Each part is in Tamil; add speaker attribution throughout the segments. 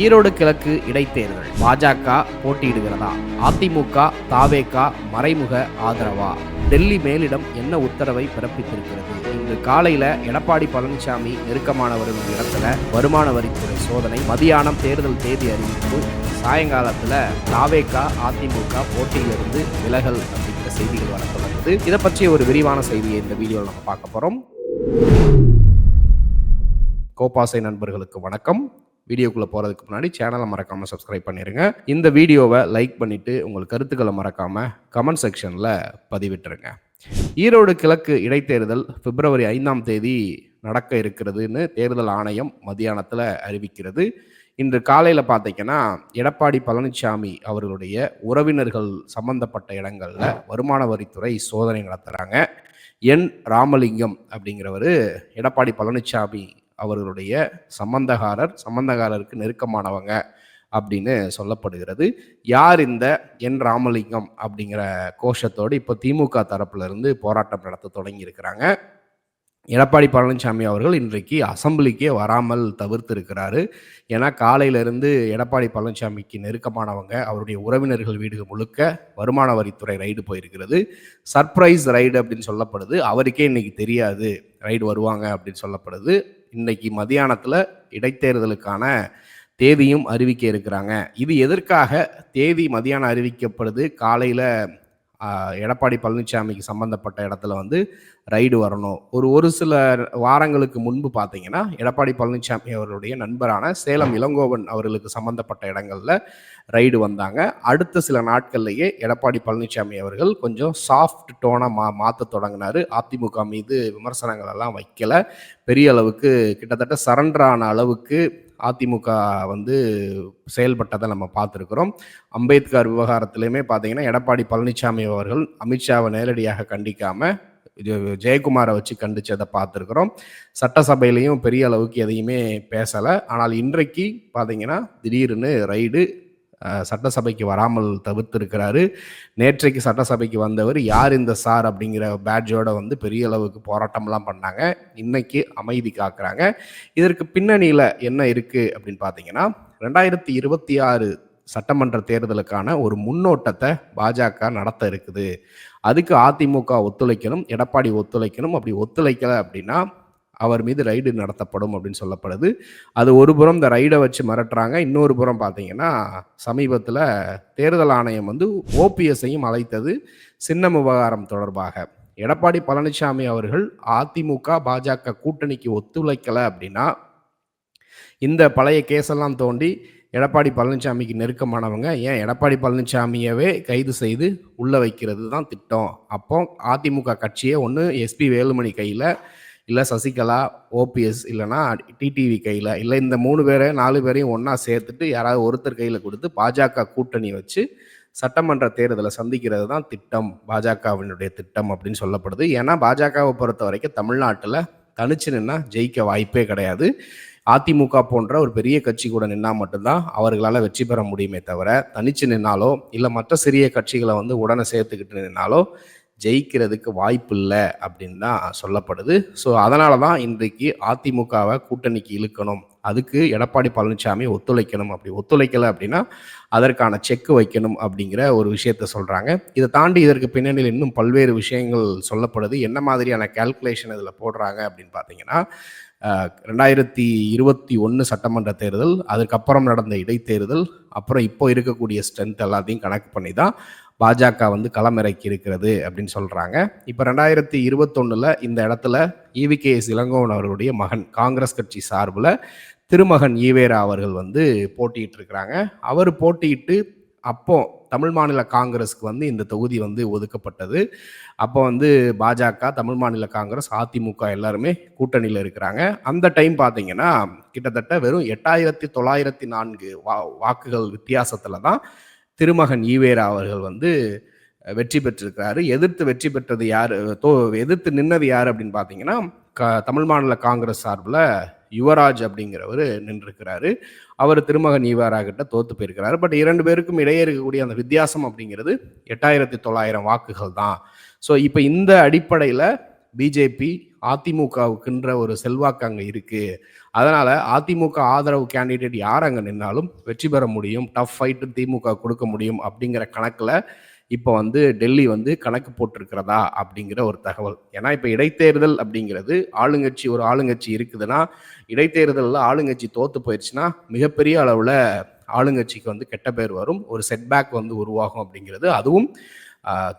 Speaker 1: ஈரோடு கிழக்கு இடைத்தேர்தல். பாஜக போட்டியிடுகிறதா? அதிமுக தாவேகா மறைமுக ஆதரவா? டெல்லி மேலிடம் என்ன உத்தரவை பிறப்பித்திருக்கிறது? இன்று காலையில எடப்பாடி பழனிசாமி நெருக்கமானவர்கள் இடத்துல வருமான வரித்துறை சோதனை மதியானம் தேர்தல் தேதி அறிவிப்பு சாயங்காலத்துல தாவேகா அதிமுக போட்டியிலிருந்து விலகல் அப்படிங்கிற செய்திகள் வர தொடங்குது. இதை பற்றி ஒரு விரிவான செய்தியை இந்த வீடியோவில் நம்ம பார்க்க போறோம். கோபாசை நண்பர்களுக்கு வணக்கம். வீடியோக்குள்ளே போகிறதுக்கு முன்னாடி சேனலை மறக்காமல் சப்ஸ்கிரைப் பண்ணிடுங்க இந்த வீடியோவை லைக் பண்ணிவிட்டு உங்கள் கருத்துக்களை மறக்காமல் கமெண்ட் செக்ஷனில் பதிவிட்டுருங்க. ஈரோடு கிழக்கு இடைத்தேர்தல் பிப்ரவரி ஐந்தாம் தேதி நடக்க இருக்கிறதுன்னு தேர்தல் ஆணையம் மதியானத்தில் அறிவிக்கிறது. இன்று காலையில் பார்த்தீங்கன்னா எடப்பாடி பழனிசாமி அவர்களுடைய உறவினர்கள் சம்பந்தப்பட்ட இடங்களில் வருமான வரித்துறை சோதனை நடத்துகிறாங்க என் ராமலிங்கம் அப்படிங்கிறவர் எடப்பாடி பழனிசாமி அவர்களுடைய சம்பந்தகாரர் சம்பந்தகாரருக்கு நெருக்கமானவங்க அப்படின்னு சொல்லப்படுகிறது. யார் இந்த என் ராமலிங்கம் அப்படிங்கிற கோஷத்தோடு இப்போ திமுக தரப்புலேருந்து போராட்டம் நடத்த தொடங்கி இருக்கிறாங்க எடப்பாடி பழனிசாமி அவர்கள் இன்றைக்கு அசம்பிளிக்கே வராமல் தவிர்த்து இருக்கிறாரு ஏன்னா காலையிலிருந்து எடப்பாடி பழனிசாமிக்கு நெருக்கமானவங்க அவருடைய உறவினர்கள் வீடுகள் முழுக்க வருமான வரித்துறை ரைடு போயிருக்கிறது. சர்ப்ரைஸ் ரைடு அப்படின்னு சொல்லப்படுது. அவருக்கே இன்னைக்கு தெரியாது. ரைடு வருவாங்க அப்படின்னு சொல்லப்படுது. இன்னைக்கு மதியானத்தில் இடைத்தேர்தலுக்கான தேதியும் அறிவிக்க இருக்கிறாங்க. இது எதற்காக தேதி மதியானம் அறிவிக்கப்படுது? காலையில் எடப்பாடி பழனிசாமிக்கு சம்மந்தப்பட்ட இடத்துல வந்து ரைடு வரணும். ஒரு ஒரு சில வாரங்களுக்கு முன்பு பார்த்தீங்கன்னா எடப்பாடி பழனிசாமி அவருடைய நண்பரான சேலம் இளங்கோவன் அவர்களுக்கு சம்மந்தப்பட்ட இடங்களில் ரைடு வந்தாங்க. அடுத்த சில நாட்கள்லேயே எடப்பாடி பழனிசாமி அவர்கள் கொஞ்சம் சாஃப்ட் டோனாக மா மாற்ற தொடங்கினார். அதிமுக மீது விமர்சனங்கள் எல்லாம் வைக்கல. பெரிய அளவுக்கு கிட்டத்தட்ட சரண்டரான அளவுக்கு அதிமுக வந்து செயல்பட்டதை நம்ம பார்த்துருக்குறோம். அம்பேத்கர் விவகாரத்திலையுமே பார்த்தீங்கன்னா எடப்பாடி பழனிசாமி அவர்கள் அமித்ஷாவை நேரடியாக கண்டிக்காமல் ஜெயக்குமாரை வச்சு கண்டிச்சதை பார்த்துருக்குறோம். சட்டசபையிலையும் பெரிய அளவுக்கு எதையுமே பேசலை. ஆனால் இன்றைக்கு பார்த்தீங்கன்னா திடீர்னு ரைடு சட்டசபைக்கு வராமல் தவிர்த்திருக்கிறாரு. நேற்றைக்கு சட்டசபைக்கு வந்தவர் யார் இந்த சார் அப்படிங்கிற பேட்ஜோட வந்து பெரிய அளவுக்கு போராட்டம்லாம் பண்ணாங்க. இன்னைக்கு அமைதி காக்குறாங்க. இதற்கு பின்னணியில் என்ன இருக்குது அப்படின்னு பார்த்தீங்கன்னா ரெண்டாயிரத்தி இருபத்தி ஆறு சட்டமன்ற தேர்தலுக்கான ஒரு முன்னோட்டத்தை பாஜக நடத்த இருக்குது. அதுக்கு அதிமுக ஒத்துழைக்கணும் எடப்பாடி ஒத்துழைக்கணும். அப்படி ஒத்துழைக்கலை அப்படின்னா அவர் மீது ரைடு நடத்தப்படும் அப்படின்னு சொல்லப்படுது. அது ஒரு புறம் இந்த ரைடை வச்சு மிரட்டுறாங்க. இன்னொரு புறம் பார்த்தீங்கன்னா சமீபத்தில் தேர்தல் ஆணையம் வந்து ஓபிஎஸ்ஸையும் அழைத்தது சின்னம் விவகாரம் தொடர்பாக. எடப்பாடி பழனிசாமி அவர்கள் அதிமுக பாஜக கூட்டணிக்கு ஒத்துழைக்கலை அப்படின்னா இந்த பழைய கேஸெல்லாம் தோண்டி எடப்பாடி பழனிசாமிக்கு நெருக்கமானவங்க ஏன் எடப்பாடி பழனிசாமியவே கைது செய்து உள்ள வைக்கிறது தான் திட்டம்? அப்போ அதிமுக கட்சியே ஒன்று எஸ்பி வேலுமணி கையில் இல்லை சசிகலா ஓபிஎஸ் இல்லைனா டிடிவி கையில் இல்லை இந்த மூணு பேரை நாலு பேரையும் ஒன்றா சேர்த்துட்டு யாராவது ஒருத்தர் கையில் கொடுத்து பாஜக கூட்டணி வச்சு சட்டமன்ற தேர்தலை சந்திக்கிறது தான் திட்டம். பாஜகவினுடைய திட்டம் அப்படின்னு சொல்லப்படுது. ஏன்னா பாஜகவை பொறுத்த வரைக்கும் தமிழ்நாட்டில் தனிச்சு நின்னா ஜெயிக்க வாய்ப்பே கிடையாது. அதிமுக போன்ற ஒரு பெரிய கட்சி கூட நின்னா மட்டும்தான் அவர்களால் வெற்றி பெற முடியுமே தவிர தனிச்சு நின்னாலோ இல்லை மற்ற சிறிய கட்சிகளை வந்து உடனே சேர்த்துக்கிட்டு நின்னாலோ ஜெயிக்கிறதுக்கு வாய்ப்பு இல்லை அப்படின்னு தான் சொல்லப்படுது. ஸோ அதனால தான் இன்றைக்கு அதிமுகவை கூட்டணிக்கு இழுக்கணும். அதுக்கு எடப்பாடி பழனிசாமி ஒத்துழைக்கணும். அப்படி ஒத்துழைக்கலை அப்படின்னா அதற்கான செக்கு வைக்கணும் அப்படிங்கிற ஒரு விஷயத்த சொல்கிறாங்க இதை தாண்டி இதற்கு பின்னணியில் இன்னும் பல்வேறு விஷயங்கள் சொல்லப்படுது. என்ன மாதிரியான கேல்குலேஷன் இதில் போடுறாங்க அப்படின்னு பார்த்தீங்கன்னா ரெண்டாயிரத்தி இருபத்தி ஒன்று சட்டமன்ற தேர்தல் அதுக்கப்புறம் நடந்த இடைத்தேர்தல் அப்புறம் இப்போ இருக்கக்கூடிய ஸ்ட்ரென்த் எல்லாத்தையும் கணக்கு பண்ணி தான் பாஜக வந்து களமிறக்கி இருக்கிறது அப்படின்னு சொல்கிறாங்க இப்போ ரெண்டாயிரத்தி இருபத்தொன்னில் இந்த இடத்துல இவிகேஎஸ் இளங்கோவன் அவர்களுடைய மகன் காங்கிரஸ் கட்சி சார்பில் திருமகன் ஈவேரா அவர்கள் வந்து போட்டியிட்டு இருக்கிறாங்க. அவர் போட்டியிட்டு அப்போ தமிழ் மாநில காங்கிரஸ்க்கு வந்து இந்த தொகுதி வந்து ஒதுக்கப்பட்டது. அப்போ வந்து பாஜக தமிழ் மாநில காங்கிரஸ் அதிமுக எல்லாருமே கூட்டணியில் இருக்கிறாங்க. அந்த டைம் பார்த்தீங்கன்னா கிட்டத்தட்ட வெறும் எட்டாயிரத்தி தொள்ளாயிரத்தி நான்கு வா வாக்குகள் வித்தியாசத்தில் தான் திருமகன் ஈவேரா அவர்கள் வந்து வெற்றி பெற்றிருக்கிறாரு. எதிர்த்து வெற்றி பெற்றது யார் தோ எதிர்த்து நின்னது யார் அப்படின்னு பார்த்தீங்கன்னா க தமிழ் மாநில காங்கிரஸ் சார்பில் யுவராஜ் அப்படிங்கிறவர் நின்றுருக்கிறாரு. அவர் திருமகன் ஈவாரா கிட்ட தோத்து போயிருக்கிறாரு. பட் இரண்டு பேருக்கும் இடையே இருக்கக்கூடிய அந்த வித்தியாசம் அப்படிங்கிறது எட்டாயிரத்தி தொள்ளாயிரம் வாக்குகள் தான். ஸோ இப்போ இந்த அடிப்படையில் பிஜேபி அதிமுகவுக்குன்ற ஒரு செல்வாக்கு அங்கே இருக்குது அதனால் அதிமுக ஆதரவு கேண்டிடேட் யார் அங்கே நின்னாலும் வெற்றி பெற முடியும் டஃப் ஃபைட்டு திமுக கொடுக்க முடியும் அப்படிங்கிற கணக்கில் இப்போ வந்து டெல்லி வந்து கணக்கு போட்டிருக்கிறதா அப்படிங்கிற ஒரு தகவல். ஏன்னா இப்போ இடைத்தேர்தல் அப்படிங்கிறது ஆளுங்கட்சி ஒரு ஆளுங்கட்சி இருக்குதுன்னா இடைத்தேர்தலில் ஆளுங்கட்சி தோத்து போயிடுச்சுன்னா மிகப்பெரிய அளவில் ஆளுங்கட்சிக்கு வந்து கெட்ட பேர் வரும் ஒரு செட்பேக் வந்து உருவாகும் அப்படிங்கிறது. அதுவும்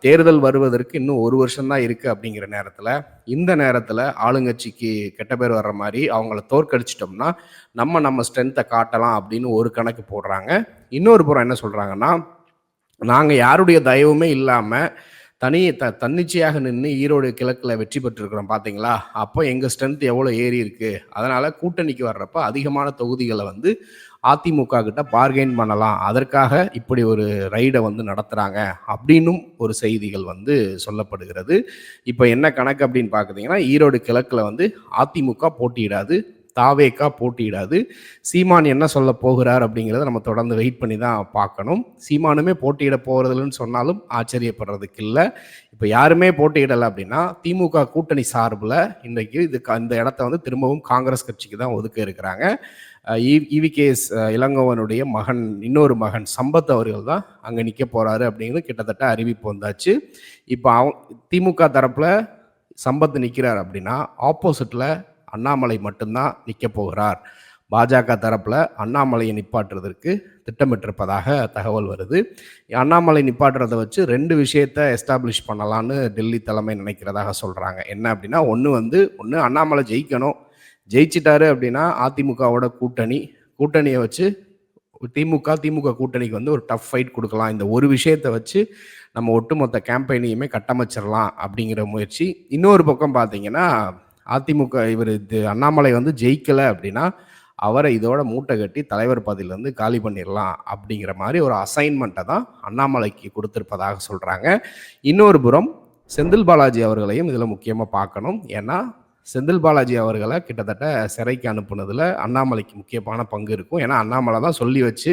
Speaker 1: தேர்தல் வருவதற்கு இன்னும் ஒரு வருஷம்தான் இருக்குது அப்படிங்கிற நேரத்தில் இந்த நேரத்தில் ஆளுங்கட்சிக்கு கெட்ட பேர் வர்ற மாதிரி அவங்கள தோற்கடிச்சிட்டோம்னா நம்ம நம்ம ஸ்ட்ரென்த்தை காட்டலாம் அப்படின்னு ஒரு கணக்கு போடுறாங்க. இன்னொரு புறம் என்ன சொல்கிறாங்கன்னா நாங்கள் யாருடைய தயவுமே இல்லாமல் தனி த தன்னிச்சையாக நின்று ஈரோடு கிழக்கில் வெற்றி பெற்றிருக்கிறோம் பார்த்தீங்களா அப்போ எங்கள் ஸ்ட்ரென்த் எவ்வளோ ஏறி இருக்கு? அதனால் கூட்டணிக்கு வர்றப்ப அதிகமான தொகுதிகளை வந்து அதிமுக கிட்ட பார்கெயின் பண்ணலாம். அதற்காக இப்படி ஒரு ரைடை வந்து நடத்துகிறாங்க அப்படின்னும் ஒரு செய்திகள் வந்து சொல்லப்படுகிறது. இப்போ என்ன கணக்கு அப்படின்னு பார்க்குறீங்கன்னா ஈரோடு கிழக்கில் வந்து அதிமுக போட்டியிடாது. தாவேக்கா போட்டியிடாது. சீமான் என்ன சொல்ல போகிறார் அப்படிங்கிறத நம்ம தொடர்ந்து வெயிட் பண்ணி தான் பார்க்கணும். சீமானுமே போட்டியிட போகிறதுலன்னு சொன்னாலும் ஆச்சரியப்படுறதுக்கு இல்லை. இப்போ யாருமே போட்டியிடலை அப்படின்னா திமுக கூட்டணி சார்பில் இன்றைக்கு இதுக்கு அந்த இடத்த வந்து திரும்பவும் காங்கிரஸ் கட்சிக்கு தான் ஒதுக்க இருக்கிறாங்க. இவிகேஎஸ் இளங்கோவனுடைய மகன் இன்னொரு மகன் சம்பத் அவர்கள் தான் அங்கே நிற்க போகிறாரு அப்படிங்கிறது கிட்டத்தட்ட அறிவிப்பு வந்தாச்சு. இப்போ அவ திமுக தரப்பில் சம்பத் நிற்கிறார் அப்படின்னா ஆப்போசிட்டில் அண்ணாமலை மட்டும்தான் நிற்க போகிறார். பாஜக தரப்பில் அண்ணாமலையை நிப்பாட்டுறதற்கு திட்டமிட்டிருப்பதாக தகவல் வருது. அண்ணாமலை நிப்பாட்டுறதை வச்சு ரெண்டு விஷயத்தை எஸ்டாப்ளிஷ் பண்ணலான்னு டெல்லி தலைமை நினைக்கிறதாக சொல்கிறாங்க என்ன அப்படின்னா ஒன்று வந்து ஒன்று அண்ணாமலை ஜெயிக்கணும். ஜெயிச்சிட்டாரு அப்படின்னா அதிமுகவோட கூட்டணி. கூட்டணியை வச்சு திமுக திமுக கூட்டணிக்கு வந்து ஒரு டஃப் ஃபைட் கொடுக்கலாம். இந்த ஒரு விஷயத்தை வச்சு நம்ம ஒட்டுமொத்த கேம்பெயினையுமே கட்டமைச்சிடலாம் அப்படிங்கிற முயற்சி. இன்னொரு பக்கம் பார்த்தீங்கன்னா அதிமுக இவர் இது அண்ணாமலை வந்து ஜெயிக்கலை அப்படின்னா அவரை இதோட மூட்டை கட்டி தலைவர் பதவியிலேருந்து காலி பண்ணிடலாம் அப்படிங்கிற மாதிரி ஒரு அசைன்மெண்ட்டை தான் அண்ணாமலைக்கு கொடுத்துருப்பதாக சொல்கிறாங்க இன்னொரு புறம் செந்தில் பாலாஜி அவர்களையும் இதில் முக்கியமாக பார்க்கணும். ஏன்னா செந்தில் பாலாஜி அவர்களை கிட்டத்தட்ட சிறைக்கு அனுப்புனதில் அண்ணாமலைக்கு முக்கியமான பங்கு இருக்கும். ஏன்னா அண்ணாமலை தான் சொல்லி வச்சு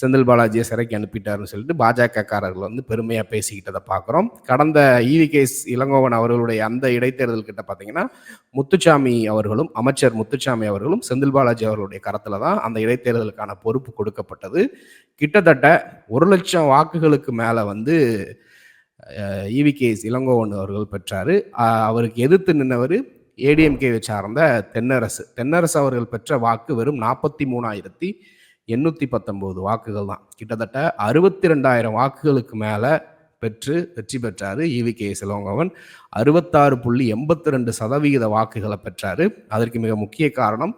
Speaker 1: செந்தில் பாலாஜியை சிறைக்கு அனுப்பிட்டாருன்னு சொல்லிட்டு பாஜகக்காரர்கள் வந்து பெருமையாக பேசிக்கிட்டதை பார்க்குறோம். கடந்த ஈவிகேஸ் இளங்கோவன் அவர்களுடைய அந்த இடைத்தேர்தல் கிட்ட பார்த்தீங்கன்னா முத்துச்சாமி அவர்களும் அமைச்சர் முத்துச்சாமி அவர்களும் செந்தில் பாலாஜி அவர்களுடைய கரத்தில் தான் அந்த இடைத்தேர்தலுக்கான பொறுப்பு கொடுக்கப்பட்டது. கிட்டத்தட்ட ஒரு லட்சம் வாக்குகளுக்கு மேலே வந்து இவிகேஎஸ் இளங்கோவன் அவர்கள் பெற்றார். அவருக்கு எதிர்த்து நின்றவர் ஏடிஎம்கேவை சார்ந்த தென்னரசு. தென்னரசு அவர்கள் பெற்ற வாக்கு வெறும் நாற்பத்தி மூணாயிரத்தி எண்ணூற்றி பத்தொம்போது வாக்குகள் தான் கிட்டத்தட்ட அறுபத்தி ரெண்டாயிரம் வாக்குகளுக்கு மேலே பெற்று வெற்றி பெற்றார் இவிகே சிலோங்கவன் அறுபத்தாறு புள்ளி எண்பத்தி ரெண்டு சதவிகித வாக்குகளை பெற்றார். அதற்கு மிக முக்கிய காரணம்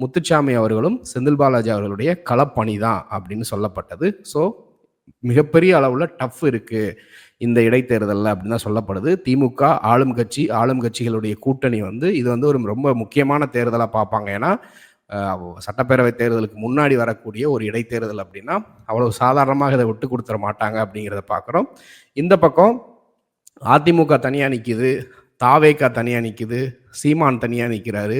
Speaker 1: முத்துச்சாமி அவர்களும் செந்தில் பாலாஜி அவர்களுடைய களப்பணி தான் அப்படின்னு சொல்லப்பட்டது. ஸோ மிகப்பெரிய அளவில் டஃப் இருக்குது இந்த இடைத்தேர்தலில் அப்படின்னு தான் சொல்லப்படுது. திமுக ஆளும் கட்சி ஆளும் கட்சிகளுடைய கூட்டணி வந்து இது வந்து ஒரு ரொம்ப முக்கியமான தேர்தலாக பார்ப்பாங்க. ஏன்னா சட்டப்பேரவை தேர்தலுக்கு முன்னாடி வரக்கூடிய ஒரு இடைத்தேர்தல் அப்படின்னா அவ்வளவு சாதாரணமாக இதை விட்டு கொடுத்துட மாட்டாங்க அப்படிங்கிறத பார்க்குறோம். இந்த பக்கம் அதிமுக தனியாக நிற்கிது தாவேக்கா தனியாக நிற்கிது சீமான் தனியாக நிற்கிறாரு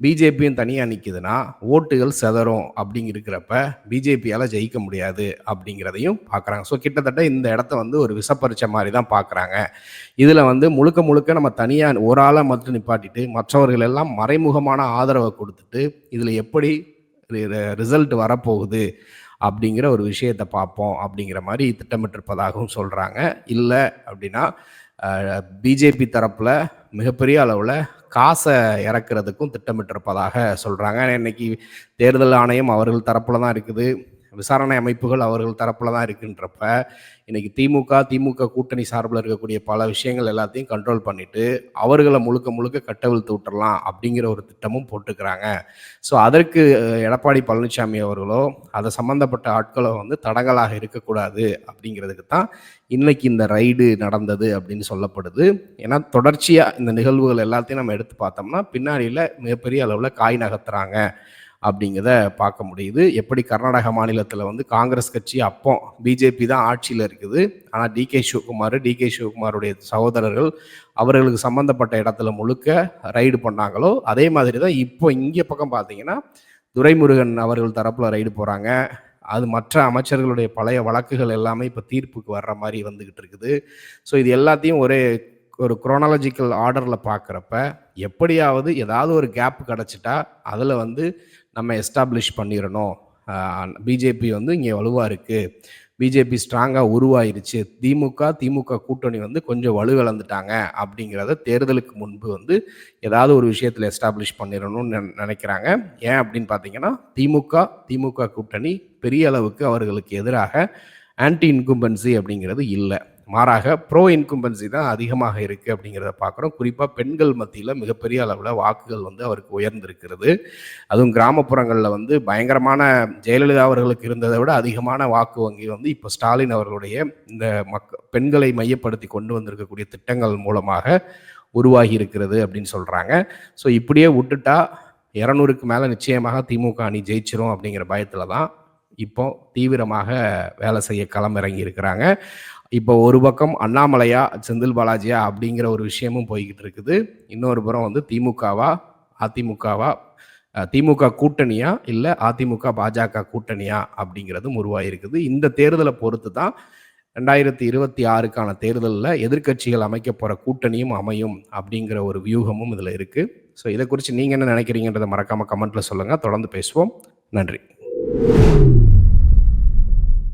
Speaker 1: பிஜேபியும் தனியாக நிற்கிதுன்னா ஓட்டுகள் செதறும் அப்படிங்க இருக்கிறப்ப பிஜேபியால் ஜெயிக்க முடியாது அப்படிங்கிறதையும் பார்க்குறாங்க ஸோ கிட்டத்தட்ட இந்த இடத்த வந்து ஒரு விசப்பரிச்ச மாதிரி தான் பார்க்குறாங்க இதில் வந்து முழுக்க முழுக்க நம்ம தனியாக ஒரு ஆளை மட்டும் நிப்பாட்டிட்டு மற்றவர்கள் எல்லாம் மறைமுகமான ஆதரவை கொடுத்துட்டு இதில் எப்படி ரிசல்ட் வரப்போகுது அப்படிங்கிற ஒரு விஷயத்தை பார்ப்போம் அப்படிங்கிற மாதிரி திட்டமிட்டிருப்பதாகவும் சொல்கிறாங்க இல்லை அப்படின்னா பிஜேபி தரப்பில் மிகப்பெரிய அளவில் காசை இறக்குறதுக்கும் திட்டமிட்டிருப்பதாக சொல்கிறாங்க இன்னைக்கு தேர்தல் ஆணையம் அவர்கள் தரப்பில் தான் இருக்குது. விசாரணை அமைப்புகள் அவர்கள் தரப்பில் தான் இருக்குன்றப்ப இன்னைக்கு திமுக திமுக கூட்டணி சார்பில் இருக்கக்கூடிய பல விஷயங்கள் எல்லாத்தையும் கண்ட்ரோல் பண்ணிட்டு அவர்களை முழுக்க முழுக்க கட்டவிழ்த்து விட்டுறலாம் அப்படிங்கிற ஒரு திட்டமும் போட்டுக்கிறாங்க. ஸோ அதற்கு எடப்பாடி பழனிசாமி அவர்களோ அதை சம்பந்தப்பட்ட ஆட்களோ வந்து தடங்கலாக இருக்கக்கூடாது அப்படிங்கிறதுக்கு தான் இன்னைக்கு இந்த ரைடு நடந்தது அப்படின்னு சொல்லப்படுது. ஏன்னா தொடர்ச்சியாக இந்த நிகழ்வுகள் எல்லாத்தையும் நம்ம எடுத்து பார்த்தோம்னா பின்னாடியில் மிகப்பெரிய அளவில் காய் நகர்த்துறாங்க. அப்படிங்கிறத பார்க்க முடியுது. எப்படி கர்நாடக மாநிலத்தில் வந்து காங்கிரஸ் கட்சி அப்போ பிஜேபி தான் ஆட்சியில் இருக்குது. ஆனால் டிகே சிவகுமார் டிகே சிவகுமாருடைய சகோதரர்கள் அவர்களுக்கு சம்மந்தப்பட்ட இடத்துல முழுக்க ரைடு பண்ணாங்களோ அதே மாதிரி தான் இப்போ இங்கே பக்கம் பார்த்தீங்கன்னா துரைமுருகன் அவர்கள் தரப்பில் ரைடு போகிறாங்க அது மற்ற அமைச்சர்களுடைய பழைய வழக்குகள் எல்லாமே இப்போ தீர்ப்புக்கு வர்ற மாதிரி வந்துக்கிட்டு இருக்குது. ஸோ இது எல்லாத்தையும் ஒரே ஒரு குரோனாலஜிக்கல் ஆர்டரில் பார்க்குறப்ப எப்படியாவது ஏதாவது ஒரு கேப் கிடச்சிட்டா அதில் வந்து நம்ம எஸ்டாப்ளிஷ் பண்ணிடணும். பிஜேபி வந்து இங்கே வலுவாக இருக்குது பிஜேபி ஸ்ட்ராங்காக உருவாயிருச்சு. திமுக திமுக கூட்டணி வந்து கொஞ்சம் வலுவிழந்துட்டாங்க அப்படிங்கிறத தேர்தலுக்கு முன்பு வந்து ஏதாவது ஒரு விஷயத்தில் எஸ்டாப்ளிஷ் பண்ணிடணும்னு நினைக்கிறாங்க. ஏன் அப்படின்னு பார்த்தீங்கன்னா திமுக திமுக கூட்டணி பெரிய அளவுக்கு அவர்களுக்கு எதிராக ஆன்டி இன்கும்பன்சி அப்படிங்கிறது இல்லை. மாறாக ப்ரோ இன்கும்பன்சி தான் அதிகமாக இருக்குது அப்படிங்கிறத பார்க்குறோம். குறிப்பாக பெண்கள் மத்தியில் மிகப்பெரிய அளவில் வாக்குகள் வந்து அவருக்கு உயர்ந்திருக்கிறது. அதுவும் கிராமப்புறங்களில் வந்து பயங்கரமான ஜெயலலிதா அவர்களுக்கு இருந்ததை விட அதிகமான வாக்கு வங்கி வந்து இப்போ ஸ்டாலின் அவர்களுடைய இந்த மக்க பெண்களை மையப்படுத்தி கொண்டு வந்திருக்கக்கூடிய திட்டங்கள் மூலமாக உருவாகி இருக்கிறது அப்படின்னு சொல்கிறாங்க ஸோ இப்படியே விட்டுட்டா இரநூறுக்கு மேலே நிச்சயமாக திமுக அணி ஜெயிச்சிரும் அப்படிங்கிற பயத்தில் தான் இப்போ தீவிரமாக வேலை செய்ய களமிறங்கி இருக்கிறாங்க. இப்போ ஒரு பக்கம் அண்ணாமலையா செந்தில் பாலாஜியா அப்படிங்கிற ஒரு விஷயமும் போய்கிட்டு இருக்குது. இன்னொரு புறம் வந்து திமுகவா அதிமுகவா திமுக கூட்டணியா இல்லை அதிமுக பாஜக கூட்டணியா அப்படிங்கிறதும் உருவாயிருக்குது இந்த தேர்தலை பொறுத்து தான் ரெண்டாயிரத்தி இருபத்தி ஆறுக்கான தேர்தலில் எதிர்க்கட்சிகள் அமைக்க போகிற கூட்டணியும் அமையும் அப்படிங்கிற ஒரு வியூகமும் இதில் இருக்குது ஸோ இதை குறித்து நீங்கள் என்ன நினைக்கிறீங்கன்றதை மறக்காமல் கமெண்ட்டில் சொல்லுங்கள் தொடர்ந்து பேசுவோம். நன்றி.